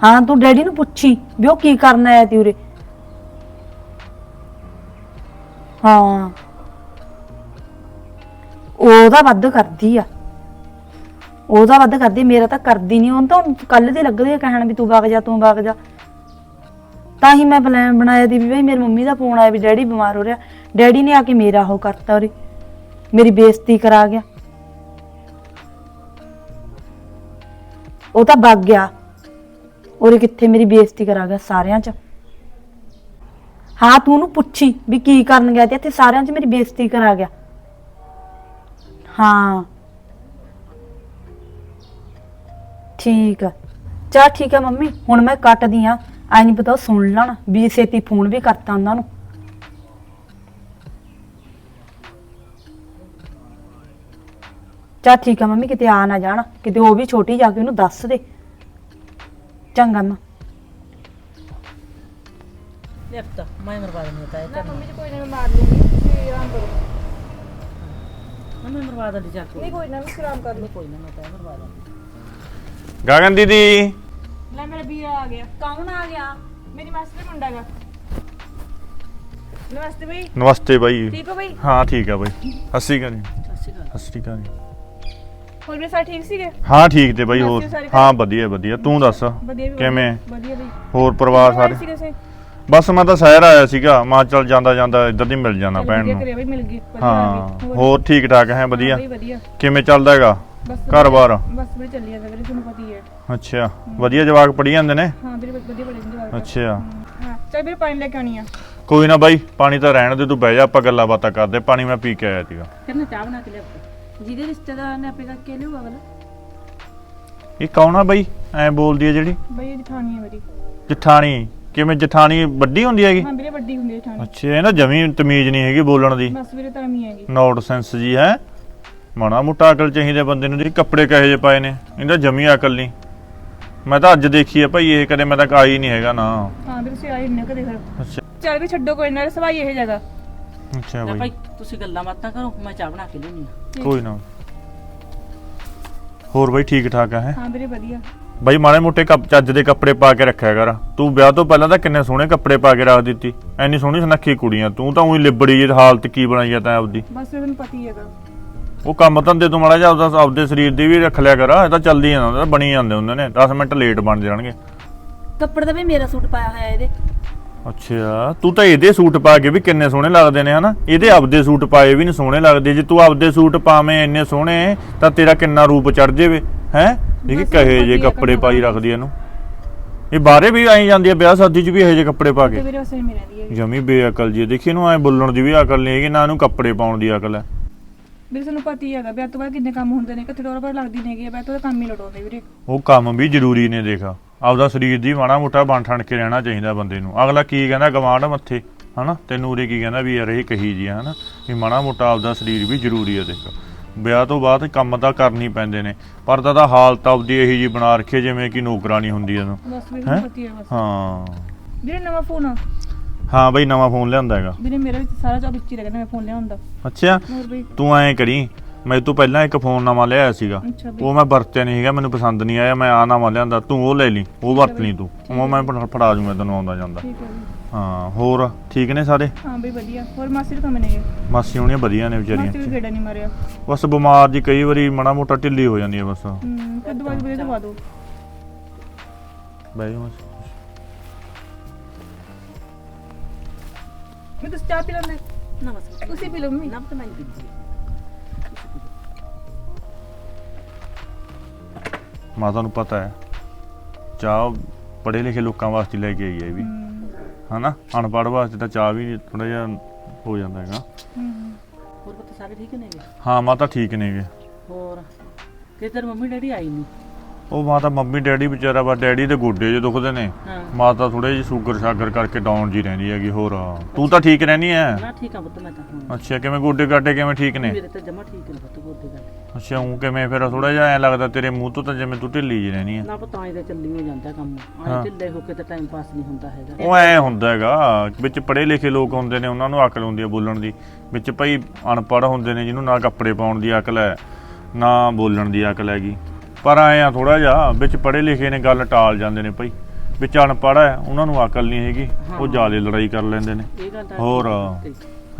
ਹਾਂ, ਤੂੰ ਡੈਡੀ ਨੂੰ ਪੁੱਛੀ ਵੀ ਉਹ ਕੀ ਕਰਨ ਆਇਆ ਤੀ ਉਰੇ? ਹਾਂ। ਉਹਦਾ ਵੱਧ ਕਰਦੀ ਆ। ਉਹਦਾ ਵੱਧ ਕਰਦੀ ਮੇਰਾ ਤਾਂ ਕਰਦੀ ਨਹੀਂ ਉਹ ਤਾਂ ਕੱਲ ਦੇ ਲੱਗਦੇ ਆ ਕਹਿਣ ਵੀ ਤੂੰ ਵਗ ਜਾ, ਤੂੰ ਵਗ ਜਾ। ਤਾਂ ਹੀ ਮੈਂ ਪਲਾਨ ਬਣਾਇਆ ਦੀ ਵੀ ਭਾਈ ਮੇਰੀ ਮੰਮੀ ਦਾ ਫੋਨ ਆਇਆ ਵੀ ਡੈਡੀ ਬਿਮਾਰ ਹੋ ਰਿਹਾ। ਡੈਡੀ ਨੇ ਆ ਕੇ ਮੇਰਾ ਉਹ ਕਰਤਾ ਉਰੇ। ਮੇਰੀ ਬੇਇੱਜ਼ਤੀ ਕਰਾ ਗਿਆ। ਉਹ ਤਾਂ ਵਗ ਗਿਆ। ਉਰੇ ਕਿੱਥੇ ਮੇਰੀ ਬੇਇੱਜ਼ਤੀ ਕਰਾ ਗਿਆ ਸਾਰਿਆਂ 'ਚ। ਹਾਂ, ਤੂੰ ਉਹਨੂੰ ਪੁੱਛੀ ਵੀ ਕੀ ਕਰਨ ਗਿਆ ਤੇ ਇੱਥੇ ਸਾਰਿਆਂ 'ਚ ਮੇਰੀ ਬੇਇੱਜ਼ਤੀ ਕਰਾ ਗਿਆ। ਹਾਂ। ਠੀਕ ਆ। ਚਾ ਠੀਕ ਆ ਮੰਮੀ, ਹੁਣ ਮੈਂ ਕੱਟਦੀ ਆ। ਆਈ ਨਹੀਂ ਪਤਾ ਉਹ ਸੁਣ ਲੈਣ ਵੀ ਛੇਤੀ ਫੋਨ ਵੀ ਕਰਤਾ ਉਹਨਾਂ ਨੂੰ। ਚਾ ਠੀਕ ਆ ਮੰਮੀ, ਕਿਤੇ ਆ ਨਾ ਜਾਣਾ। ਕਿਤੇ ਉਹ ਵੀ ਛੋਟੀ ਜਾ ਕੇ ਉਹਨੂੰ ਦੱਸ ਦੇ। ਚੰਗਾ ਮਾਂ। ਦੇਖ ਤਾਂ ਮੈਂ ਮਰਵਾ ਦਿੰਦੀ ਹਾਂ ਤਾਂ ਇਹ ਕਰਨਾ ਮੰਮੀ ਜੀ ਕੋਈ ਨਾ ਮੈਂ ਮਾਰ ਲੂੰਗੀ ਤੁਸੀਂ ਆਰਾਮ ਕਰੋ ਮੈਂ ਮਰਵਾ ਦਿੰਦੀ ਜਾ ਕੇ ਨਹੀਂ ਕੋਈ ਨਾ ਮੈਂ ਆਰਾਮ ਕਰ ਲੂ ਕੋਈ ਨਾ ਮੈਂ ਤਾਂ ਮਰਵਾ ਦਿੰਦੀ ਗਗਨ ਦੀਦੀ ਲੈ ਮੇਰਾ ਵੀਰਾ ਆ ਗਿਆ ਕੌਣ ਆ ਗਿਆ ਮੇਰੀ ਮਾਸੀ ਦਾ ਮੁੰਡਾ ਗਾ ਨਮਸਤੇ ਬਈ ਨਮਸਤੇ ਬਾਈ ਠੀਕ ਹੋ ਬਈ ਹਾਂ ਠੀਕ ਆ ਬਾਈ ਸਤਿ ਸ਼੍ਰੀ ਅਕਾਲ ਜੀ ਸਤਿ ਸ਼੍ਰੀ ਅਕਾਲ ਜੀ ਹੋਰ ਵੀ ਸਾਰੇ ਠੀਕ ਸੀਗੇ ਹਾਂ ਠੀਕ ਤੇ ਬਾਈ ਹੋਰ ਹਾਂ ਵਧੀਆ ਵਧੀਆ ਤੂੰ ਦੱਸ ਵਧੀਆ ਵੀ ਕਿਵੇਂ ਵਧੀਆ ਬਈ ਹੋਰ ਪਰਿਵਾਰ ਸਾਰੇ ਸਾਰੇ ਸੀਗੇ ਸੇ ਬਸ ਮੈਂ ਤਾਂ ਸ਼ਹਿਰ ਆਇਆ ਸੀਗਾ ਮਾਂ ਚੱਲ ਜਾਂਦਾ ਜਾਂਦਾ ਇੱਧਰ ਦੀ ਮਿਲ ਜਾਣਾ ਭੈਣ ਨੂੰ। ਕਰਿਆ ਬਈ ਮਿਲ ਗਈ ਵਧੀਆ ਹਾਂ ਆ ਗਈ। ਹੋਰ? ਠੀਕ ਠਾਕ ਹੈ ਵਧੀਆ। ਬਈ ਵਧੀਆ। ਕਿਵੇਂ ਚੱਲਦਾ ਹੈਗਾ? ਬਸ ਘਰ-ਬਾਰ? ਬਸ ਵੀਰੇ ਚੱਲੀ ਜਾਂਦਾ ਵੀਰੇ ਤੁਹਾਨੂੰ ਪਤਾ ਹੀ ਹੈ। ਅੱਛਾ ਵਧੀਆ ਜਵਾਕ ਪੜੀ ਜਾਂਦੇ ਨੇ? ਹਾਂ ਵੀਰੇ ਵਧੀਆ ਬੜੇ ਜਿੰਦੇ ਅੱਛਾ। ਹਾਂ ਚੱਲ ਵੀਰੇ ਪਾਣੀ ਲੈ ਕੇ ਆਣੀ ਆ। ਕੋਈ ਨਾ ਬਾਈ ਪਾਣੀ ਤਾਂ ਰਹਿਣ ਦੇ ਤੂੰ ਬਹਿ ਜਾ ਆਪਾਂ ਗੱਲਾਂ ਬਾਤਾਂ ਕਰਦੇ ਪਾਣੀ ਮੈਂ ਪੀ ਕੇ ਆਇਆ ਸੀਗਾ। ਕਿੰਨੇ ਚਾਹ ਬਣਾ ਕੇ ਲਿਆ ਜਿਹਦੇ ਰਿਸ਼ਤੇਦਾਰ ਨੇ ਆਪੇ ਕਰਕੇ ਲਿਆਊਗਾ ਅਗਲਾ। ਇਹ ਕੌਣ ਆ ਬਾਈ? ਐ ਬੋਲਦੀ ਹੈ ਜਿਹੜੀ? ਬਈ ਇਹ ਜਠਾਣੀ ਹੈ ਮੇਰੀ। ਜਠਾਣੀ। ਕਿਵੇਂ ਜਠਾਣੀ ਵੱਡੀ ਹੁੰਦੀ ਹੈਗੀ? ਹਾਂ ਵੀਰੇ ਵੱਡੀ ਹੁੰਦੀ ਹੈ ਜਠਾਣੀ। ਅੱਛਾ ਇਹ ਨਾ ਜਮੀ ਤਮੀਜ਼ ਨਹੀਂ ਹੈਗੀ ਬੋਲਣ ਦੀ। ਬਸ ਵੀਰੇ ਤਾਂ ਮੀ ਹੈਗੀ। ਨੋਟ ਸੈਂਸ ਜੀ ਹੈ? ਮਾੜਾ ਮੋਟਾ ਅਕਲ ਚਾਹੀਦਾ ਬੰਦੇ ਨੂੰ ਜੀ ਕੱਪੜੇ ਕਹੇ ਜੇ ਪਾਏ ਨੇ ਇਹਦਾ ਜਮੀ ਅਕਲ ਨਹੀਂ। ਮੈਂ ਤਾਂ ਅੱਜ ਦੇਖੀ ਹੈ ਭਾਈ ਇਹ ਕਦੇ ਮੈਂ ਤਾਂ ਆਈ ਨਹੀਂ ਹੈਗਾ ਨਾ। ਹਾਂ ਵੀਰੇ ਸੇ ਆਏ ਨੇ ਕਦੇ ਫਿਰ ਅੱਛਾ। ਚੱਲ ਵੀ ਛੱਡੋ ਕੋਈ ਨਾ ਸਵਾਈ ਇਹ ਜਗ੍ਹਾ। ਅੱਛਾ ਲੈ ਭਾਈ ਤੁਸੀਂ ਗੱਲਾਂ ਬਾਤਾਂ ਕਰੋ ਮੈਂ ਚਾਹ ਬਣਾ ਕੇ ਲਿਆਉਣੀ ਆ। ਕੋਈ ਨਾ। ਹੋਰ ਬਾਈ ਠੀਕ ਠਾਕ ਹੈ? ਹਾਂ ਵੀਰੇ ਵਧੀਆ। ਬਾਈ ਮਾੜੇ ਮੋਟੇ ਕੱਪ ਚੱਜ ਦੇ ਕੱਪੜੇ ਪਾ ਕੇ ਰੱਖਿਆ ਕਰ। ਤੂੰ ਵਿਆਹ ਤੋਂ ਪਹਿਲਾਂ ਤਾਂ ਕਿੰਨੇ ਸੋਹਣੇ ਕੱਪੜੇ ਪਾ ਕੇ ਰੱਖ ਦਿੱਤੀ। ਐਨੀ ਸੋਹਣੀ ਸੁਨੱਖੀ ਕੁੜੀਆਂ ਤੂੰ ਤਾਂ ਉਹੀ ਲਿਬੜੀ ਜੀ ਹਾਲਤ ਕੀ ਬਣਾਈ ਆ ਤੈਂ ਆਪਦੀ। ਬਸ ਤੁਹਾਨੂੰ ਪਤਾ ਹੈਗਾ। ਉਹ ਕੰਮ ਧੰਦੇ ਤੋਂ ਮਾੜਾ ਜਿਹਾ ਆਪਦਾ ਆਪਦੇ ਸਰੀਰ ਦੀ ਵੀ ਰੱਖ ਲਿਆ ਕਰ। ਇਹ ਤਾਂ ਚੱਲਦੀ ਜਾਂਦਾ ਬਣੀ ਜਾਂਦੇ ਹੁੰਦੇ ਨੇ। 10 ਮਿੰਟ ਲੇਟ ਬਣ ਜਾਣਗੇ। ਕੱਪੜੇ ਦਾ ਵੀ ਮੇਰਾ ਸੂਟ ਪਾਇਆ ਹੋਇਆ ਇਹਦੇ। ਅੱਛਾ ਤੂੰ ਤਾਂ ਇਹਦੇ ਸੂਟ ਪਾ ਕੇ ਵੀ ਕਿੰਨੇ ਸੋਹਣੇ ਲੱਗਦੇ ਨੇ ਹਨਾ? ਇਹਦੇ ਆਪਦੇ ਸੂਟ ਪਾਏ ਵੀ ਨਹੀਂ ਸੋਹਣੇ ਲੱਗਦੇ। ਜੇ ਤੂੰ ਆਪਦੇ ਸੂਟ ਪਾਵੇਂ ਇੰਨੇ ਸੋਹਣੇ ਤਾਂ ਤੇਰਾ ਕਿੰਨਾ ਰੂਪ ਚੜ ਜਾਵੇ ਹੈ? ਇਹ ਬਸ ਕਹੇ ਜੇ ਕੱਪੜੇ ਪਾਈ ਰੱਖਦੀ ਇਹਨੂੰ? ਇਹ ਬਾਹਰੇ ਵੀ ਆਈ ਜਾਂਦੀ ਹੈ ਵਿਆਹ ਸ਼ਾਦੀ 'ਚ ਵੀ ਇਹੋ ਜਿਹੇ ਕੱਪੜੇ ਪਾ ਕੇ? ਵੀਰੇ ਉਸੇ ਮੇ ਰਹਿੰਦੀ ਹੈ ਜਮੀ ਬੇਅਕਲ ਜੀ। ਦੇਖੀ ਇਹਨੂੰ ਐ ਬੋਲਣ ਦੀ ਵੀ ਅਕਲ ਨਹੀਂ ਹੈਗੀ ਨਾ ਇਹਨੂੰ ਕੱਪੜੇ ਪਾਉਣ ਦੀ ਅਕਲ ਹੈ। ਵੀਰੇ ਤੁਹਾਨੂੰ ਪਤਾ ਹੀ ਹੈਗਾ ਵਿਆਹ ਤੋਂ ਬਾਅਦ ਕਿੰਨੇ ਕੰਮ ਹੁੰਦੇ ਨੇ ਕਿੱਥੇ ਡੋਰ ਪਰ ਲੱਗਦੀ ਨਹੀਂ ਹੈਗੀ ਵਿਆਹ ਤੋਂ ਤਾਂ ਕੰਮ ਹੀ ਲਟਾਉਂਦੇ ਵੀਰੇ। ਉਹ ਕੰਮ ਵੀ ਜ਼ਰੂਰੀ ਨੇ ਦੇਖਾ। ਆਪਦਾ ਸਰੀਰ ਦੀ ਮਾੜਾ ਮੋਟਾ ਬਣ ਠਣ ਕੇ ਰਹਿਣਾ ਚਾਹੀਦਾ ਬੰਦੇ ਨੂੰ। ਅਗਲਾ ਕੀ ਕਹਿੰਦਾ ਗਵਾਂਢ ਮੱਥੇ ਹਨਾ? ਤੈਨੂੰ ਉਰੇ ਕੀ ਕਹਿੰਦਾ ਵੀ ਯਾਰ ਇਹ ਕਹੀ ਜੀ ਹਨਾ? ਵੀ ਮਾੜਾ ਮੋਟਾ ਆਪਦਾ ਸਰੀਰ ਵੀ ਜ਼ਰੂਰੀ ਹੈ ਦੇਖ। ਵਿਆਹ ਤੋਂ ਬਾਅਦ ਕੰਮ ਤਾਂ ਕਰਨੀ ਪੈਂਦੇ ਨੇ ਪਰ ਤਾਂ ਦਾ ਹਾਲਤ ਆਪਦੀ ਇਹੀ ਜੀ ਬਣਾ ਰੱਖੀ ਜਿਵੇਂ ਕਿ ਨੌਕਰਾਨੀ ਹੁੰਦੀ ਇਹਨੂੰ ਬਸ ਵੀਰੇ ਹੈਂ? ਪਤਾ ਹੀ ਹੈ ਬਸ। ਹਾਂ। ਵੀਰੇ ਨਵਾਂ ਫੋਨ ਆ। ਹਾਂ ਬਈ ਨਵਾਂ ਫੋਨ ਲਿਆਂਦਾ ਹੈਗਾ। ਵੀਰੇ ਮੇਰਾ ਵੀ ਸਾਰਾ ਜੋਬ ਵਿੱਚ ਹੀ ਰਹਿ ਗਿਆ ਮੈਂ ਫੋਨ ਲਿਆਉਂਦਾ ਅੱਛਾ ਹੋਰ ਬਈ? ਤੂੰ ਐਂ ਕਰੀ ਮੈਂ ਤੋਂ ਪਹਿਲਾਂ ਇੱਕ ਫੋਨ ਨਵਾਂ ਲਿਆਇਆ ਸੀਗਾ। ਅੱਛਾ ਬਈ। ਉਹ ਮੈਂ ਵਰਤਿਆ ਨਹੀਂ ਹੈਗਾ ਮੈਨੂੰ ਪਸੰਦ ਨਹੀਂ ਆਇਆ ਮੈਂ ਆ ਨਵਾਂ ਲਿਆਂਦਾ ਤੂੰ ਉਹ ਲੈ ਲਈ ਉਹ ਵਰਤ ਲਈ ਤੂੰ। ਉਹ ਮੈਂ ਫੜਾ- ਫੜਾ ਜੂਗਾ ਤੈਨੂੰ ਆਉਂਦਾ ਜਾਂਦਾ। ਠੀਕ ਹੈ ਬਈ। ਹਾਂ ਹੋਰ ਠੀਕ ਨੇ ਸਾਰੇ? ਹਾਂ ਬਈ ਵਧੀਆ। ਹੋਰ ਮਾਸੀ ਦੇ ਕੰਮ ਨੇਗੇ? ਮਾਸੀ ਹੋਣੀਆਂ ਵਧੀਆ ਨੇ ਵਿਚਾਰੀਆਂ। ਮਾਸੀ ਵੀ ਗੇੜਾ ਨਹੀਂ ਮਾਰਿਆ। ਬਸ ਬਿਮਾਰ ਜੀ ਕਈ ਵਾਰੀ ਮਾੜਾ ਮੋਟਾ ਢਿੱਲੀ ਹੋ ਜਾਂਦੀ ਹੈ ਬਸ। ਹੂੰ ਫਿਰ ਦਵਾਈ ਵੀਰੇ ਦਵਾ ਬਹਿ ਜਾ ਮਾਸੀ। ਮੈਂ ਤੁਸੀਂ ਚਾਹ ਪੀ ਲੈਂਦੇ। ਨਾ ਬਸ ਤੁਸੀਂ ਪੀ ਲਓ ਮੰਮੀ। ਨਾ ਤਾਂ ਮੈਂ ਨਹੀਂ ਮਾਤਾ ਨੂੰ ਪਤਾ ਹੈ। ਚਾਹ ਪੜ੍ਹੇ ਲਿਖੇ ਲੋਕਾਂ ਵਾਸਤੇ ਲੈ ਕੇ ਆਈ ਹੈ ਇਹ ਵੀ। ਹਨਾ? ਅਨਪੜ੍ਹ ਵਾਸਤੇ ਤਾਂ ਚਾਹ ਵੀ ਥੋੜਾ ਜਿਹਾ ਹੋ ਜਾਂਦਾ ਹੈਗਾ। ਹੂੰ ਹੋਰ ਪਤਾ ਸਾਰੇ ਠੀਕ ਨੇਗੇ? ਹਾਂ ਮਾਤਾ ਠੀਕ ਨੇਗੇ। ਹੋਰ? ਕਿ ਤੇਰੀ ਮੰਮੀ ਡੈਡੀ ਆਈ ਨਹੀਂ ਉਹ ਮਾਤਾ ਮੰਮੀ ਡੈਡੀ ਵਿਚਾਰਾ ਵਾ ਡੈਡੀ ਦੇ ਗੋਡੇ ਜੇ ਦੁਖਦੇ ਨੇ। ਹਾਂ। ਮਾਤਾ ਥੋੜੇ ਜਿਹੀ ਸ਼ੂਗਰ ਸ਼ਾਗਰ ਕਰਕੇ ਡਾਊਨ ਜੀ ਰਹਿੰਦੀ ਹੈਗੀ ਹੋਰ। ਤੂੰ ਤਾਂ ਠੀਕ ਰਹਿਣੀ ਐ? ਨਾ ਠੀਕ ਆ ਪੁੱਤ ਮੈਂ ਤਾਂ ਹੁਣ। ਅੱਛਾ ਕਿਵੇਂ ਗੋਡੇ ਗਾਡੇ ਕਿਵੇਂ ਠੀਕ ਨੇ? ਮੇਰੇ ਤਾਂ ਜਮਾ ਠੀਕ ਨੇ ਪੁੱਤ ਗੋਡੇ ਗੱਲ ਅੱਛਾ ਉਹ ਕਿਵੇਂ ਫਿਰ ਥੋੜਾ ਜਿਹਾ ਐ ਲੱਗਦਾ ਤੇਰੇ ਮੂੰਹ ਤੋਂ ਤਾਂ ਜਿਵੇਂ ਤੂੰ ਢਿੱਲੀ ਜੀ ਰਹਿਣੀ ਐ। ਨਾ ਪਤਾ ਆਏ ਤਾਂ ਚੱਲੀ ਹੋ ਜਾਂਦਾ ਕੰਮ। ਹਾਂ। ਆਏ ਢਿੱਲੇ ਹੋ ਕੇ ਤਾਂ ਟਾਈਮ ਪਾਸ ਨਹੀਂ ਹੁੰਦਾ ਹੈਗਾ। ਉਹ ਐ ਹੁੰਦਾ ਹੈਗਾ ਵਿੱਚ ਪੜ੍ਹੇ ਲਿਖੇ ਲੋਕ ਹੁੰਦੇ ਨੇ ਉਹਨਾਂ ਨੂੰ ਅਕਲ ਹੁੰਦੀ ਹੈ ਬੋਲਣ ਦੀ। ਵਿੱਚ ਭਾਈ ਅਨਪੜ੍ਹ ਹੁੰਦੇ ਨੇ ਜਿਹਨੂੰ ਨਾ ਕੱਪੜੇ ਪਾਉਣ ਦੀ ਅਕਲ ਹੈ ਨਾ ਬੋਲਣ ਦੀ ਅਕਲ ਹੈਗੀ। ਪਰ ਐ ਆ ਥੋੜਾ ਜਿਹਾ ਵਿੱਚ ਪੜ੍ਹੇ ਲਿਖੇ ਨੇ ਗੱਲ ਟਾਲ ਜਾਂਦੇ ਨੇ ਭਾਈ ਵਿੱਚ ਅਨਪੜ੍ਹ ਹੈ ਉਹਨਾਂ ਨੂੰ ਅਕਲ ਨਹੀਂ ਹੈਗੀ ਉਹ ਜਾਲੇ ਲੜਾਈ ਕਰ ਲੈਂਦੇ ਨੇ। ਇਹ ਗੱਲ ਤਾਂ ਹੋਰ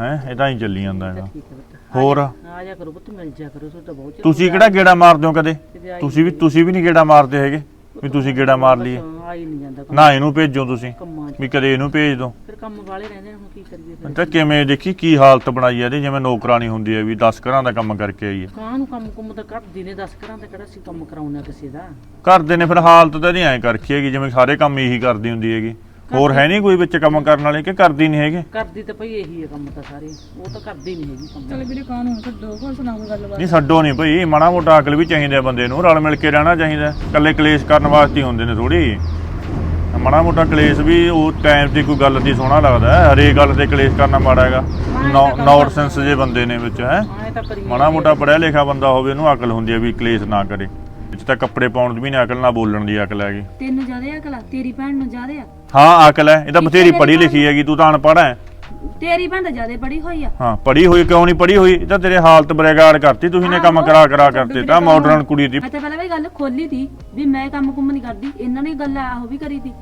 ਹੈ ਇਦਾਂ ਹੀ ਚੱਲੀ ਜਾਂਦਾ ਹੈਗਾ। ਠੀਕ ਹੈ ਪੁੱਤ। ਹੋਰ? ਆ ਜਾ ਕਰੋ ਪੁੱਤ ਮਿਲ ਜਾ ਕਰੋ ਤੁਹਾਡਾ ਬਹੁਤ ਚਿਰ ਤੁਸੀਂ ਕਿਹੜਾ ਗੇੜਾ ਮਾਰਦੇ ਹੋ ਕਦੇ? ਤੁਸੀਂ ਵੀ ਤੁਸੀਂ ਵੀ ਨਹੀਂ ਗੇੜਾ ਮਾਰਦੇ ਹੈਗੇ ਵੀ ਤੁਸੀਂ ਗੇੜਾ ਮਾਰ ਲਈਏ। ਆਈ ਨਹੀਂ ਜਾਂਦਾ ਕੰਮ। ਨਾ ਇਹਨੂੰ ਭੇਜੋ ਤੁਸੀਂ ਕੰਮਾਂ 'ਚ। ਵੀ ਕਦੇ ਇਹਨੂੰ ਭੇਜ ਦਿਓ ਫਿਰ ਕੰਮ ਵਾਲੇ ਰਹਿੰਦੇ ਨੇ ਹੁਣ ਕੀ ਕਰੀਏ ਫਿਰ? ਤਾਂ ਕਿਵੇਂ ਦੇਖੀ ਕੀ ਹਾਲਤ ਬਣਾਈ ਹੈ ਇਹਦੀ ਜਿਵੇਂ ਨੌਕਰਾਨੀ ਹੁੰਦੀ ਹੈ ਵੀ 10 ਘਰਾਂ ਦਾ ਕੰਮ ਕਰਕੇ ਆਈ ਹੈ ਕਾਂ ਨੂੰ ਕੰਮ ਕੁੰਮ ਤਾਂ ਕਰਦੀ ਨੇ 10 ਕਰਾਂ ਤੇ ਕਿਹੜਾ ਸੀ ਕੰਮ ਕਰਾਉਣਾ ਕਿਸੇ ਦਾ? ਕਰਦੇ ਨੇ ਫਿਰ ਹਾਲਤ ਤਾਂ ਨਹੀਂ ਐਂ ਕਰਖੀ ਹੈਗੀ ਜਿਵੇਂ ਸਾਰੇ ਕੰਮ ਇਹੀ ਕਰਦੀ ਹੁੰਦੀ ਹੈਗੀ। ਹੋਰ ਹੈ ਨਹੀਂ ਕੋਈ ਵਿੱਚ ਕੰਮ ਕਰਨ ਵਾਲੇ ਕਿ ਕਰਦੀ ਨਹੀਂ ਹੈਗੇ? ਕਰਦੀ ਤਾਂ ਭਈ ਇਹੀ ਹੈ ਕੰਮ ਤਾਂ ਸਾਰੇ ਉਹ ਤਾਂ ਕਰਦੀ ਨਹੀਂ ਹੈਗੀ ਕੰਮ। ਚਲ ਵੀਰੇ ਕਾਹਨੂੰ ਛੱਡੋ ਹੋਰ ਸੁਣਾਓ ਗੱਲਬਾਤ? ਨਹੀਂ ਛੱਡੋ ਨਹੀਂ ਭਈ ਮਾੜਾ ਮੋਟਾ ਅਕਲ ਵੀ ਚਾਹੀਦਾ ਬੰਦੇ ਨੂੰ ਰਲ ਮਿਲ ਕੇ ਰਹਿਣਾ ਚਾਹੀਦਾ ਇਕੱਲੇ ਕਲੇਸ਼ ਕਰਨ ਵਾਸਤੇ ਹੀ ਹੁੰਦੇ ਨੇ ਥੋੜੀ ਮਾੜਾ ਮੋਟਾ ਕਲੇਸ਼ ਵੀ ਉਹ ਟਾਈਮ ਤੇ ਕੋਈ ਗੱਲ ਦੀ ਸੋਹਣਾ ਲੱਗਦਾ ਹੈ। ਹਰੇਕ ਗੱਲ ਤੇ ਕਲੇਸ਼ ਕਰਨਾ ਮਾੜਾ ਹੈਗਾ। ਨੌਰ ਸੈਂਸ ਜੇ ਬੰਦੇ ਨੇ ਵਿੱਚ ਹੈ। ਮਾੜਾ ਮੋਟਾ ਪੜਿਆ ਲਿਖਿਆ ਬੰਦਾ ਹੋਵੇ ਉਹਨੂੰ ਅਕਲ ਹੁੰਦੀ ਹੈ ਵੀ ਕਲੇਸ਼ ਨਾ ਕਰੇ। ਵਿੱਚ ਤਾਂ ਕੱਪੜੇ ਪਾਉਣ ਦੀ ਵੀ ਨਹੀਂ ਅਕਲ ਨਾ ਬੋਲਣ ਦੀ ਅਕਲ ਹੈਗੀ। ਤੈਨੂੰ ਜ਼ਿਆਦਾ ਅਕਲ ਆ ਤੇਰੀ ਭੈਣ ਨੂੰ ਜ਼ਿਆਦਾ ਆ। ਹਾਂ ਅਕਲ ਹੈ। ਇਹ ਤਾਂ ਬਥੇਰੀ ਪੜ੍ਹੀ ਲਿਖੀ ਹੈਗੀ ਤੂੰ ਤਾਂ ਅਨਪੜ੍ਹ ਹੈ। ਤੇਰੀ ਭੈਣ ਤਾਂ ਜ਼ਿਆਦਾ ਪੜੀ ਹੋਈ ਆ। ਹਾਂ ਪੜ੍ਹੀ ਹੋਈ ਕਿਉਂ ਨਹੀਂ ਪੜ੍ਹੀ ਹੋਈ? ਇਹ ਤਾਂ ਤੇਰੇ ਹਾਲਤ ਬਰੇਗਾੜ ਕਰਤੀ ਤੁਸੀਂ ਨੇ ਕੰਮ ਕਰਾ ਕਰਾ ਕਰਤੇ ਤਾਂ ਮਾਡਰਨ ਕੁੜੀ ਦੀ। ਮੈਂ ਤਾਂ ਪਹਿਲਾਂ ਵੀ ਗੱਲ ਖੋਲੀ ਤੀ ਵੀ ਮੈਂ ਕੰਮ ਕੁੰਮ ਨਹੀਂ ਕਰਦੀ। ਇਹਨਾਂ ਨੇ ਗੱਲ ਆਹੋ ਵੀ ਕਰੀ ਤੀ।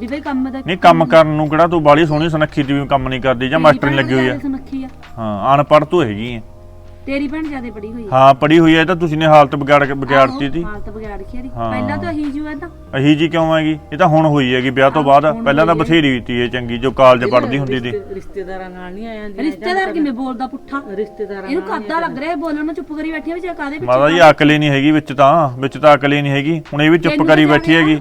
ਵੀ ਬਈ ਕੰਮ ਦਾ ਨਹੀਂ ਕੰਮ ਕਰਨ ਨੂੰ ਕਿਹੜਾ ਤੂੰ ਬਾਲੀ ਸੋਹਣੀ ਸੁਨੱਖੀ ਦੀ ਵੀ ਕੰਮ ਨਹੀਂ ਕਰਦੀ ਜਾਂ ਮਾਸਟਰ ਨਹੀਂ ਲੱਗੀ ਹੋਈ ਆ। ਸੁਨੱਖੀ ਆ। ਹਾਂ ਅਨਪੜ੍ਹ ਤੂੰ ਹੈਗੀ ਆ। ਤੇਰੀ ਭੈਣ ਜ਼ਿਆਦਾ ਪੜੀ ਹੋਈ ਆ। ਹਾਂ ਪੜੀ ਹੋਈ ਹੈ ਇਹ ਤਾਂ ਤੁਸੀਂ ਨੇ ਹਾਲਤ ਵਿਗਾੜ ਕੇ ਵਿਗਾੜਤੀ ਤੀ ਹਾਲਤ ਵਿਗਾੜ ਕੇ ਇਹਦੀ। ਹਾਂ। ਪਹਿਲਾਂ ਤਾਂ ਹੀ ਜੂ ਐ ਤਾਂ। ਅਹੀ ਜੀ ਕਿਉਂ ਹੈਗੀ? ਇਹ ਤਾਂ ਹੁਣ ਹੋਈ ਹੈਗੀ ਵਿਆਹ ਤੋਂ ਬਾਅਦ। ਪਹਿਲਾਂ ਤਾਂ ਬਥੇਰੀ ਤੀ ਇਹ ਚੰਗੀ ਜੋ ਕਾਲਜ ਪੜ੍ਹਦੀ ਹੁੰਦੀ ਸੀ। ਰਿਸ਼ਤੇ- ਰਿਸ਼ਤੇਦਾਰਾਂ ਨਾਲ ਨਹੀਂ ਆਇਆ ਰਿਸ਼ਤੇਦਾਰ ਕਿਵੇਂ ਬੋਲਦਾ ਪੁੱਠਾ? ਰਿਸ਼ਤੇਦਾਰਾਂ ਇਹਨੂੰ ਕਾਦਾ ਲੱਗ ਰਿਹਾ ਇਹ ਬੋਲਣ ਨੂੰ? ਚੁੱਪ ਕਰੀ ਬੈਠੀ ਆ ਵੀ ਕਾਦੇ ਵਿੱਚ ਮਾਤਾ ਜੀ ਅਕਲ ਹੀ ਨਹੀਂ ਹੈਗੀ ਵਿੱਚ ਤਾਂ। ਵਿੱਚ ਤਾਂ ਅਕਲ ਹੀ ਨਹੀਂ ਹੈਗੀ। ਹੁਣ ਇਹ ਵੀ ਚੁੱਪ ਕਰੀ ਬੈਠੀ ਹੈਗੀ।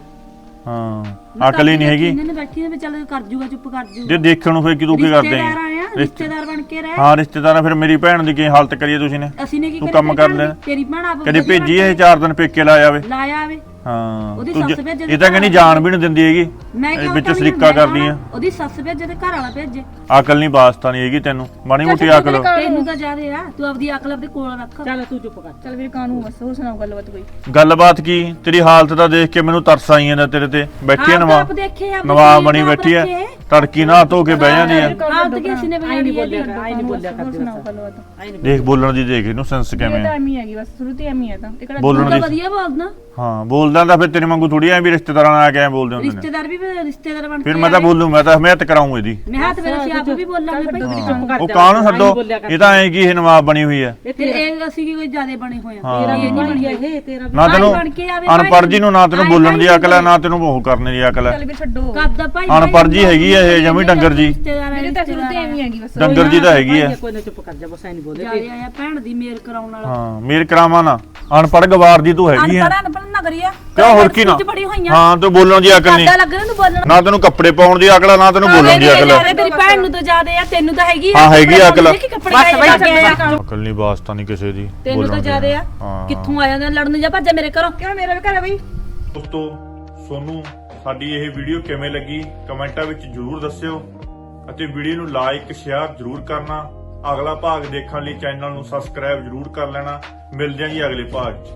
ਹਾਂ ਅਕਲ ਹੀ ਨਹੀਂ ਹੈਗੀ। ਇਹਨਾਂ ਨੇ ਬੈਠੀ ਨੇ ਵੀ ਚੱਲ ਕਰ ਜੂਗਾ ਚੁੱਪ ਕਰ ਜੂਗਾ ਜੇ ਦੇਖਣ ਨੂੰ ਫੇਰ ਕੀ ਤੂੰ ਕੀ ਕਰਦੇ ਰਿਸ਼ਤੇਦਾਰ ਹੈਂ? ਆਇਆ ਰਿਸ਼ਤੇਦਾਰ ਬਣ ਕੇ ਰਹਿ। ਹਾਂ ਰਿਸ਼ਤੇਦਾਰਾਂ ਫਿਰ ਮੇਰੀ ਭੈਣ ਦੀ ਕੀ ਹਾਲਤ ਕਰੀਏ ਤੁਸੀਂ ਨੇ? ਅਸੀਂ ਨੇ ਕੀ ਤੂੰ ਕੰਮ ਕਰ ਲੈ। ਤੇਰੀ ਭੈਣ ਆਪ ਕਦੇ ਵਧੀਆ ਭੇਜੀ ਇਹ ਚਾਰ ਦਿਨ ਪੇਕੇ ਲਾ ਜਾਵੇ ਲਾਇਆ ਆਵੇ ਹਾਂ। ਉਹਦੀ ਤੂੰ ਸੱਸ ਭੇਜੇ ਇਹ ਤਾਂ ਕਹਿੰਦੀ ਜਾਣ ਵੀ ਨਹੀਂ ਦਿੰਦੀ ਹੈਗੀ। ਮੈਂ ਕਿਉਂ ਵਿੱਚ ਸਰੀਕਾ ਕਰਦੀ ਆ। ਕਹਾਂ, ਉਹਦੀ ਸੱਸ ਭੇਜੇ ਤੇ ਘਰ ਵਾਲਾ ਭੇਜੇ। ਅਕਲ ਨਹੀਂ ਵਾਸਤਾ ਨਹੀਂ ਹੈਗੀ ਤੈਨੂੰ। ਮਾੜੀ ਮੋਟੀ ਅਕਲ। ਤੈਨੂੰ ਤਾਂ ਜ਼ਿਆਦੇ ਆ। ਤੂੰ ਆਪਦੀ ਅਕਲ ਆਪਣੇ ਕੋਲ ਰੱਖ। ਚੱਲ ਤੂੰ ਚੁੱਪ ਕਰ। ਚੱਲ ਵੀਰੇ ਕਾਨੂੰ ਬਸ ਹੋਰ ਸੁਣਾਓ ਗੱਲਬਾਤ ਕੋਈ? ਗੱਲਬਾਤ ਕੀ? ਤੇਰੀ ਹਾਲਤ ਦਾ ਦੇਖ ਕੇ ਮੈਨੂੰ ਤਰਸ ਆਈ ਜਾਂਦਾ ਤੇਰੇ ਤੇ। ਬੈਠੀ ਆ ਨਵਾ। ਆਪ ਦੇਖੇ ਆ ਨਵਾਬ ਬਣੀ ਬੈਠੀ ਆ। ਤੜਕੀ ਨਾ ਧੋ ਕੇ ਬਹਿ ਜਾਂਦੀ ਆ। ਤੇ ਨੇ ਨਹੀਂ ਬੋਲਿਆ ਆਈ ਨਹੀਂ ਬੋਲਿਆ ਸੁਣਾਓ ਗੱਲਬਾਤ। ਦੇਖ ਬੋਲਣ ਦੀ ਦੇਖ ਇਹਨੂੰ ਸੈਂਸ ਇਹ ਕਿਵੇਂ ਤਾਂ ਆ। ਐਵੇਂ ਹੀ ਹੈਗੀ ਬਸ ਸ਼ੁਰੂ ਤੋਂ ਐਵੇਂ ਹੀ ਹੈ ਤਾਂ। ਇਹ ਕਿਹੜਾ ਬੋਲਣ ਤੂੰ ਤਾਂ ਦੀ ਵਧੀਆ ਬੋਲਦਾ। ਹਾਂ ਬੋਲਦਾ ਤਾਂ ਫਿਰ ਤੇਰੇ ਵਾਂਗੂ ਥੋੜੀ ਐ ਵੀ ਰਿਸ਼ਤੇਦਾਰਾਂ ਨਾਲ ਆ ਕੇ ਐਂ ਬੋਲਦੇ ਹੁੰਦੇ ਨੇ। ਰਿਸ਼ਤੇਦਾਰ ਵੀ ਫਿਰ ਰਿਸ਼ਤੇਦਾਰ ਬਣ ਫਿਰ ਮੈਂ ਤਾਂ ਆਏ। ਬੋਲੂ ਮੈਂ ਤਾਂ ਹਮਾਇਤ ਕਰਾਉਂ ਇਹਦੀ। ਮੈਂ ਹੱਥ ਵੇਲੇ ਅਸੀਂ ਆਪ ਵੀ ਬੋਲਾਂਗੇ ਭਾਈ। ਚੁੱਪ ਕਰ ਉਹ ਕਾਹਨੂੰ ਛੱਡੋ। ਇਹ ਤਾਂ ਐ ਕੀ ਇਹ ਨਵਾਬ ਬਣੀ ਹੋਈ ਐ ਇਹ ਫਿਰ ਇਹ ਅਸੀਂ ਕੀ ਕੋਈ ਜ਼ਿਆਦੇ ਬਣੇ ਹੋਏ ਆ। ਤੇਰਾ ਇਹ ਵੀ ਨਹੀਂ ਬਣ ਗਿਆ ਬਣੀ ਇਹ ਤੇਰਾ ਵੀ ਨਾ ਤੈਨੂੰ ਬਣ ਕੇ ਆਵੇ ਅਨਪੜ੍ਹ ਜੀ ਨੂੰ ਨਾ ਤੈਨੂੰ ਬੋਲਣ ਦੀ ਭਾਈ ਅਕਲ ਹੈ ਨਾ ਤੈਨੂੰ ਉਹ ਕਰਨ ਦੀ ਅਕਲ ਹੈ। ਚੱਲ ਛੱਡੋ। ਭਾਈ ਅਨਪੜ੍ਹ ਜੀ ਹੈਗੀ ਆ ਇਹ, ਜਮੀ ਡੰਗਰ ਜੀ। ਰਿਸ਼ਤੇਦਾਰ ਆ, ਵੀਰੇ ਤਾਂ ਸ਼ੁਰੂ ਤੋਂ ਰਿਸ਼ਤੇਦਾਰ ਐਵੇਂ ਹੀ ਹੈਗੀ ਬਸ। ਡੰਗਰ ਜੀ ਤਾਂ ਹੈਗੀ ਆ ਕੋਈ ਨਾ ਚੁੱਪ ਕਰ ਜਾ ਬਸ ਐ ਨਹੀਂ ਬੋਲੇ ਜਿਆਦੇ ਆਇਆ ਭੈਣ ਦੀ ਮੇਲ ਕਰਾਉਣ ਵਾਲਾ ਹਾਂ ਮੇਰ ਕਰਾਵਾਂ ਨਾ। ਅਨਪੜ੍ਹ ਗਵਾਰ ਦੀ ਤੂੰ ਹੈਗੀ ਆ ਅਨਪੜ੍ਹ ਕਿਉਂ ਹੋਰ ਕੀ ਨਾ? ਬੜੀ ਹੋਈਆਂ। ਹਾਂ ਤੂੰ ਬੋਲਣ ਦੀ ਅਕਲ ਨਹੀਂ। ਕਾਦਾ ਲੱਗ ਰਿਹਾ ਤੂੰ ਬੋਲਣ ਨਾ। ਤੈਨੂੰ ਕੱਪੜੇ ਪਾਉਣ ਦੀ ਅਕਲ ਆ ਨਾ ਤੈਨੂੰ ਬੋਲਣ ਦੀ ਅਕਲ ਤੇਰੀ ਭੈਣ ਨੂੰ ਤਾਂ ਜ਼ਿਆਦੇ ਆ ਤੈਨੂੰ ਤਾਂ ਹੈਗੀ ਹਾਂ, ਹੈਗੀ ਆ ਅਕਲ। ਆ ਨਹੀਂ ਵਾਸਤਾ ਨਹੀਂ ਕਿਸੇ ਦੀ ਤੈਨੂੰ ਤਾਂ। ਜ਼ਿਆਦੇ ਆ। ਕਿੱਥੋਂ ਆ ਜਾਂਦਾ ਲੜਨ ਜਾ ਭੱਜਾ ਮੇਰੇ ਘਰੋਂ। ਕਿਉਂ ਮੇਰਾ ਵੀ ਘਰ ਬਈ? ਦੋਸਤੋ ਸੋਨੂੰ ਸਾਡੀ ਇਹ ਵੀਡੀਓ ਕਿਵੇਂ ਲੱਗੀ ਕਮੈਂਟਾਂ ਵਿੱਚ ਜਰੂਰ ਦੱਸਿਓ ਅਤੇ ਵੀਡੀਓ ਨੂੰ ਲਾਈਕ ਸ਼ੇਅਰ ਜਰੂਰ ਕਰਨਾ। ਅਗਲਾ ਭਾਗ ਦੇਖਣ ਲਈ ਚੈਨਲ ਨੂੰ ਸਬਸਕ੍ਰਾਈਬ ਜਰੂਰ ਕਰ ਲੈਣਾ। ਮਿਲਦੇ ਹਾਂ ਜੀ ਅਗਲੇ ਭਾਗ 'ਚ।